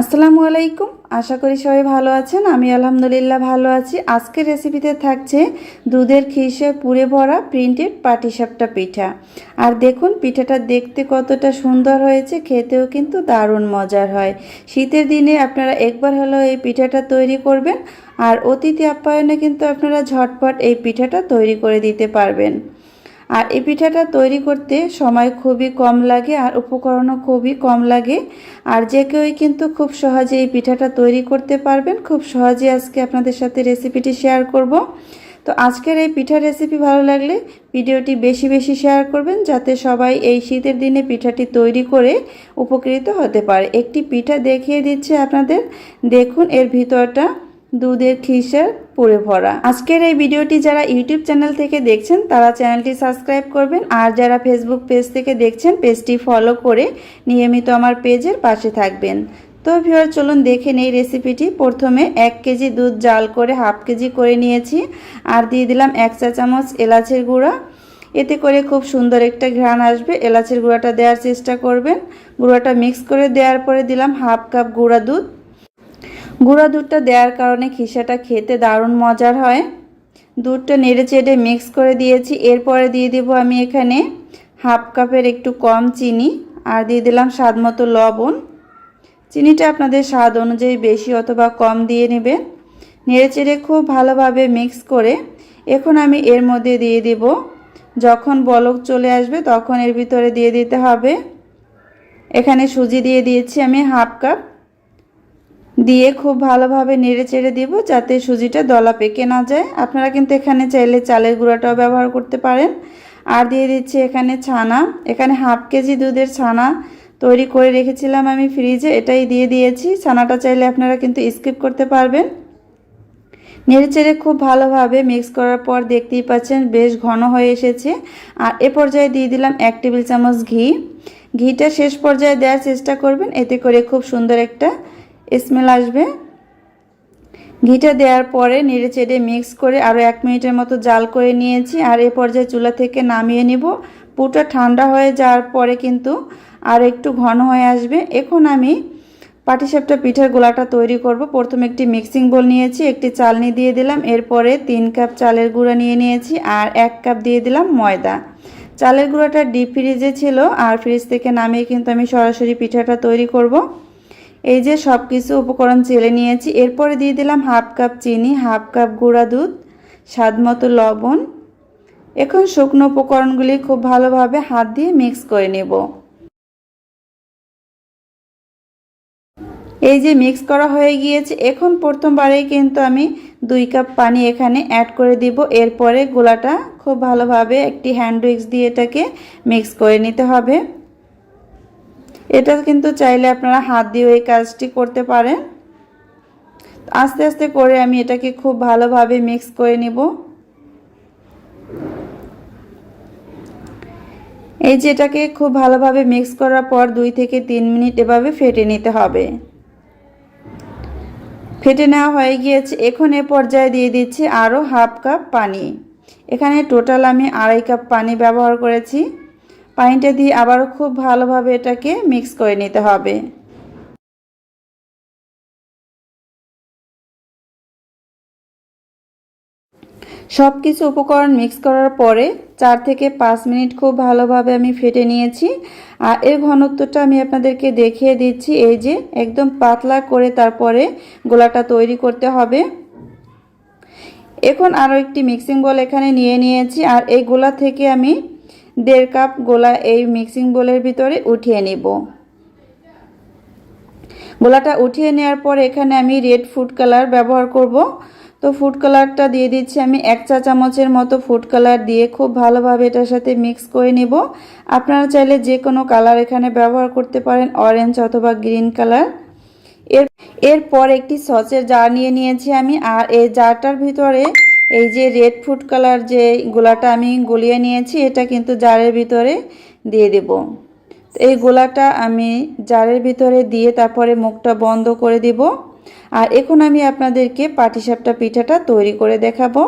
আসসালামু আলাইকুম। আশা করি সবাই ভালো আছেন। আমি আলহামদুলিল্লাহ ভালো আছি। আজকের রেসিপিতে থাকছে দুধের খিসে পুড়ে ভরা প্রিন্টেড পাটিসাপটা পিঠা। আর দেখুন, পিঠাটা দেখতে কতটা সুন্দর হয়েছে, খেতেও কিন্তু দারুণ মজার হয়। শীতের দিনে আপনারা একবার হলেও এই পিঠাটা তৈরি করবেন, আর অতিথি আপ্যায়নে কিন্তু আপনারা ঝটপট এই পিঠাটা তৈরি করে দিতে পারবেন। আর এই পিঠাটা তৈরি করতে সময় খুবই কম লাগে আর উপকরণও খুবই কম লাগে। আর যে কেউই কিন্তু খুব সহজে এই পিঠাটা তৈরি করতে পারবেন, খুব সহজে আজকে আপনাদের সাথে রেসিপিটি শেয়ার করব। তো আজকের এই পিঠার রেসিপি ভালো লাগলে ভিডিওটি বেশি বেশি শেয়ার করবেন, যাতে সবাই এই শীতের দিনে পিঠাটি তৈরি করে উপকৃত হতে পারে। একটি পিঠা দেখিয়ে দিচ্ছে আপনাদের। দেখুন এর ভিতরটা। দুধের খিসের পুরে ভরা। আজকের এই ভিডিওটি যারা ইউটিউব চ্যানেল থেকে দেখছেন, তারা চ্যানেলটি সাবস্ক্রাইব করবেন। আর যারা ফেসবুক পেজ থেকে দেখছেন, পেজটি ফলো করে নিয়মিত আমার পেজের পাশে থাকবেন। তো ভিউয়ার, চলুন দেখে নেই রেসিপিটি। প্রথমে এক কেজি দুধ জাল করে হাফ কেজি করে নিয়েছি। আর দিয়ে দিলাম এক চা চামচ এলাচের গুঁড়া। এতে করে খুব সুন্দর একটা ঘ্রাণ আসবে। এলাচের গুঁড়াটা দেওয়ার চেষ্টা করবেন। গুঁড়াটা মিক্স করে দেওয়ার পরে দিলাম হাফ কাপ গুঁড়া দুধ। গুঁড়া দুধটা দেওয়ার কারণে খিসাটা খেতে দারুণ মজার হয়। দুধটা নেড়ে চেড়ে মিক্স করে দিয়েছি। এরপরে দিয়ে দেব আমি এখানে হাফ কাপের একটু কম চিনি আর দিয়ে দিলাম স্বাদ মতো লবণ। চিনিটা আপনাদের স্বাদ অনুযায়ী বেশি অথবা কম দিয়ে নেবেন নেড়ে চেড়ে খুব ভালোভাবে মিক্স করে এখন আমি এর মধ্যে দিয়ে দিব। যখন বলক চলে আসবে তখন এর ভিতরে দিয়ে দিতে হবে। এখানে সুজি দিয়ে দিয়েছি আমি হাফ কাপ দিয়ে খুব ভালোভাবে নেড়ে চেড়ে দিব যাতে সুজিটা দলা পেকে না যায়। আপনারা কিন্তু এখানে চাইলে চালের গুঁড়াটাও ব্যবহার করতে পারেন। আর দিয়ে দিচ্ছি এখানে ছানা। এখানে হাফ কেজি দুধের ছানা তৈরি করে রেখেছিলাম আমি ফ্রিজে, এটাই দিয়ে দিয়েছি। ছানাটা চাইলে আপনারা কিন্তু স্কিপ করতে পারবেন। নেড়ে চেড়ে খুব ভালোভাবে মিক্স করার পর দেখতেই পাচ্ছেন বেশ ঘন হয়ে এসেছে। আর এ পর্যায়ে দিয়ে দিলাম এক টেবিল চামচ ঘি। ঘিটা শেষ পর্যায়ে দেওয়ার চেষ্টা করবেন, এতে করে খুব সুন্দর একটা স্মেল আসবে। ঘিটা দেওয়ার পরে নেড়ে চেড়ে মিক্স করে আরও এক মিনিটের মতো জাল করে নিয়েছি আর এ পর্যায়ে চুলা থেকে নামিয়ে নিব। পুটা ঠান্ডা হয়ে যাওয়ার পরে কিন্তু আর একটু ঘন হয়ে আসবে। এখন আমি পাটিসাপটা পিঠার গোলাটা তৈরি করব। প্রথমে একটি মিক্সিং বোল নিয়েছি, একটি চালনি দিয়ে দিলাম, এরপরে তিন কাপ চালের গুঁড়া নিয়ে নিয়েছি আর এক কাপ দিয়ে দিলাম ময়দা। চালের গুঁড়াটা ডিপ ফ্রিজে ছিল আর ফ্রিজ থেকে নামিয়ে কিন্তু আমি সরাসরি পিঠাটা তৈরি করব। এই যে সব কিছু উপকরণ চেলে নিয়েছি, এরপরে দিয়ে দিলাম হাফ কাপ চিনি, হাফ কাপ গুঁড়া দুধ, স্বাদ মতো লবণ। এখন শুকনো উপকরণগুলি খুব ভালোভাবে হাত দিয়ে মিক্স করে নেব। এই যে মিক্স করা হয়ে গিয়েছে, এখন প্রথমবারেই কিন্তু আমি দুই কাপ পানি এখানে অ্যাড করে দিব। এরপরে গোলাটা খুব ভালোভাবে একটি হ্যান্ড উইক্স দিয়ে এটাকে মিক্স করে নিতে হবে। এটা কিন্তু চাইলে আপনারা হাত দিয়ে এই কাজটি করতে পারেন। আস্তে আস্তে করে আমি এটাকে খুব ভালোভাবে মিক্স করে নিব। এই যে এটাকে খুব ভালোভাবে মিক্স করার পর দুই থেকে তিন মিনিট এভাবে ফেটে নিতে হবে। ফেটে নেওয়া হয়ে গিয়েছে। এখন এ পর্যায়ে দিয়ে দিচ্ছি আরও হাফ কাপ পানি। এখানে টোটাল আমি আড়াই কাপ পানি ব্যবহার করেছি। পানিটা দিয়ে আবারও খুব ভালোভাবে এটাকে মিক্স করে নিতে হবে। সব কিছু উপকরণ মিক্স করার পরে চার থেকে পাঁচ মিনিট খুব ভালোভাবে আমি ফেটে নিয়েছি। আর এর ঘনত্বটা আমি আপনাদেরকে দেখিয়ে দিচ্ছি, এই যে একদম পাতলা করে তারপরে গোলাটা তৈরি করতে হবে। এখন আরও একটি মিক্সিং বল এখানে নিয়ে নিয়েছি, আর এই গোলা থেকে আমি দেড় কাপ গোলা এই মিক্সিং বোলের ভিতরে উঠিয়ে নিব। গোলাটা উঠিয়ে নেওয়ার পর এখানে আমি রেড ফুড কালার ব্যবহার করব। তো ফুড কালারটা দিয়ে দিচ্ছি আমি এক চা চামচের মতো ফুড কালার দিয়ে খুব ভালোভাবে এটার সাথে মিক্স করে নিব। আপনারা চাইলে যে কোনো কালার এখানে ব্যবহার করতে পারেন, অরেঞ্জ অথবা গ্রিন কালার। এর, এরপর একটি সসের জার নিয়ে নিয়েছি আমি, আর এই জারটার ভিতরে এই যে রেড ফুড কালার যে গোলাটা আমি গলিয়ে নিয়েছি, এটা কিন্তু জারের ভিতরে দিয়ে দেব। এই গোলাটা আমি জারের ভিতরে দিয়ে তারপরে মুখটা বন্ধ করে দিব। আর এখন আমি আপনাদেরকে পাটিসাপটা পিঠাটা তৈরি করে দেখাবো।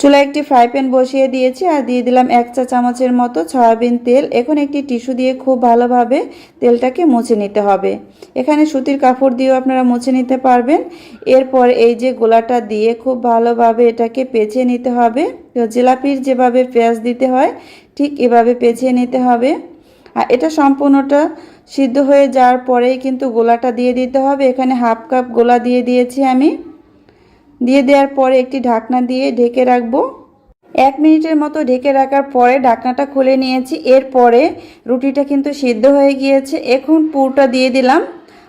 চুলায় একটি ফ্রাই প্যান বসিয়ে দিয়েছি আর দিয়ে দিলাম এক চা চামচের মতো সয়াবিন তেল। এখন একটি টিস্যু দিয়ে খুব ভালোভাবে তেলটাকে মুছে নিতে হবে। এখানে সুতির কাপড় দিয়েও আপনারা মুছে নিতে পারবেন। এরপর এই যে গোলাটা দিয়ে খুব ভালোভাবে এটাকে পেঁচিয়ে নিতে হবে। তো জিলাপির যেভাবে পেঁয়াজ দিতে হয়, ঠিক এভাবে পেঁচিয়ে নিতে হবে। আর এটা সম্পূর্ণটা সিদ্ধ হয়ে যাওয়ার পরেই কিন্তু গোলাটা দিয়ে দিতে হবে। এখানে হাফ কাপ গোলা দিয়ে দিয়েছি আমি। দিয়ে দেওয়ার পরে একটি ঢাকনা দিয়ে ঢেকে রাখব। এক মিনিটের মতো ঢেকে রাখার পরে ঢাকনাটা খুলে নিয়েছি। এরপরে রুটিটা কিন্তু সিদ্ধ হয়ে গিয়েছে। এখন পুরটা দিয়ে দিলাম।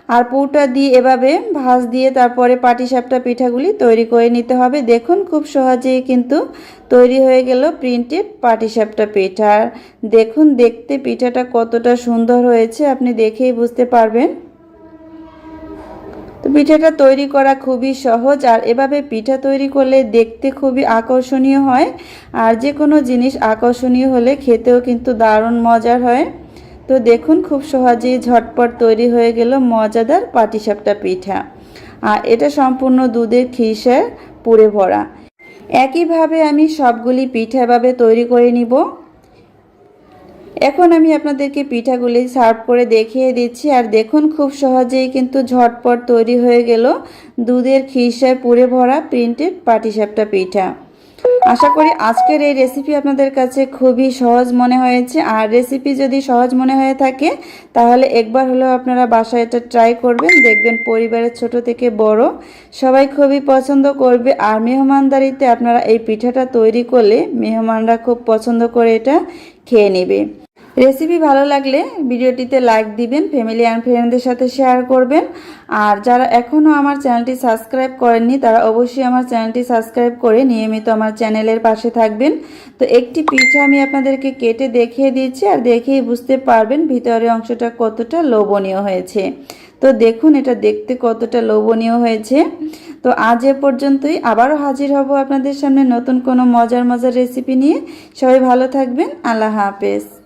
আর পুরটা দিয়ে এভাবে ভাজ দিয়ে তারপরে পাটিসাপটা পিঠাগুলি তৈরি করে নিতে হবে। দেখুন খুব সহজেই কিন্তু তৈরি হয়ে গেল প্রিন্টেড পাটিসাপটা পিঠা। দেখুন, দেখতে পিঠাটা কতটা সুন্দর হয়েছে, আপনি দেখেই বুঝতে পারবেন। তো পিঠাটা তৈরি করা খুবই সহজ আর এভাবে পিঠা তৈরি করলে দেখতে খুবই আকর্ষণীয় হয়। আর যে কোনো জিনিস আকর্ষণীয় হলে খেতেও কিন্তু দারুণ মজার হয়। তো দেখুন খুব সহজেই ঝটপট তৈরি হয়ে গেল মজাদার পাটিসাপটা পিঠা। আর এটা সম্পূর্ণ দুধের খিসে পুড়ে ভরা। একইভাবে আমি সবগুলি পিঠা এভাবে তৈরি করে নিব। এখন আমি আপনাদেরকে পিঠাগুলি সার্ভ করে দেখিয়ে দিচ্ছি, আর দেখুন খুব সহজেই কিন্তু ঝটপট তৈরি হয়ে গেল দুধের খিসায় পুড়ে ভরা প্রিন্টেড পাটিসাপটা পিঠা। আশা করি আজকের এই রেসিপি আপনাদের কাছে খুবই সহজ মনে হয়েছে, আর রেসিপি যদি সহজ মনে হয়ে থাকে, তাহলে একবার হলেও আপনারা বাসায় এটা ট্রাই করবেন, দেখবেন পরিবারের ছোট থেকে বড় সবাই খুবই পছন্দ করবে, আর মেহমানদারিতে আপনারা এই পিঠাটা তৈরি করলে মেহমানরা খুব পছন্দ করে এটা খেয়ে নেবে। রেসিপি ভালো লাগলে ভিডিওটিতে লাইক দিবেন ফ্যামিলি অ্যান্ড ফ্রেন্ডদের সাথে শেয়ার করবেন। আর যারা এখনও আমার চ্যানেলটি সাবস্ক্রাইব করেননি, তারা অবশ্যই আমার চ্যানেলটি সাবস্ক্রাইব করে নিয়মিত আমার চ্যানেলের পাশে থাকবেন। তো একটি পিঠা আমি আপনাদেরকে কেটে দেখিয়ে দিচ্ছি আর দেখেই বুঝতে পারবেন ভিতরের অংশটা কতটা লোভনীয় হয়েছে। তো দেখুন, এটা দেখতে কতটা লোভনীয় হয়েছে। তো আজ এ পর্যন্তই, আবারও হাজির হব আপনাদের সামনে নতুন কোনো মজার মজার রেসিপি নিয়ে। সবাই ভালো থাকবেন, আল্লাহ হাফেজ।